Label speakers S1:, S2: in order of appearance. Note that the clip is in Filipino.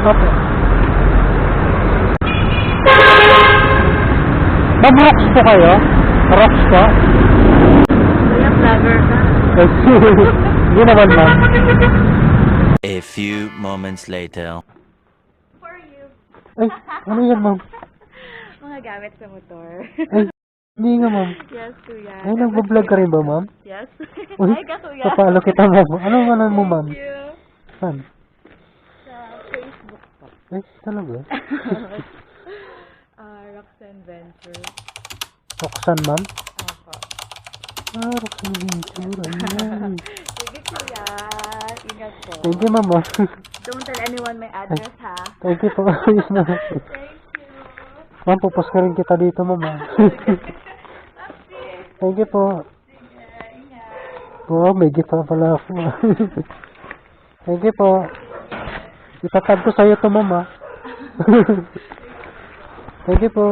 S1: Okay. Ma'am, rocks po kayo? Rocks po?
S2: Kaya vlogger ka.
S1: Hindi naman, ma'am.
S3: A few moments later.
S2: For you.
S1: Ay, ano yan, ma'am?
S2: Mga gamit sa motor.
S1: Ay, hindi nga, ma'am.
S2: Yes, kuya.
S1: Ay, nagbablog ka rin ba, ma'am?
S2: Yes.
S1: Uy,
S2: Ay, ka, kuya.
S1: Papalo kita, ma'am. Ano nga mo, ma'am?
S2: Thank you.
S1: Saan?
S2: Facebook po.
S1: Ay, talaga?
S2: Ah, Roxanne Venture.
S1: Roxanne, ma'am?
S2: Opo.
S1: Ah, Roxanne Ventura. Ayan.
S2: Sige, kuya. Ingat po.
S1: Thank you, ma'am. ah.
S2: Don't tell anyone my address, ha?
S1: Thank you po. Ayos na.
S2: Thank you.
S1: Ma'am, pupus ka rin kita dito, ma'am. ah. Thank you po. Oo, may gift pa pala ako. Thank you po. Itatag ko sa'yo to, ma'am. ah. Thank you po.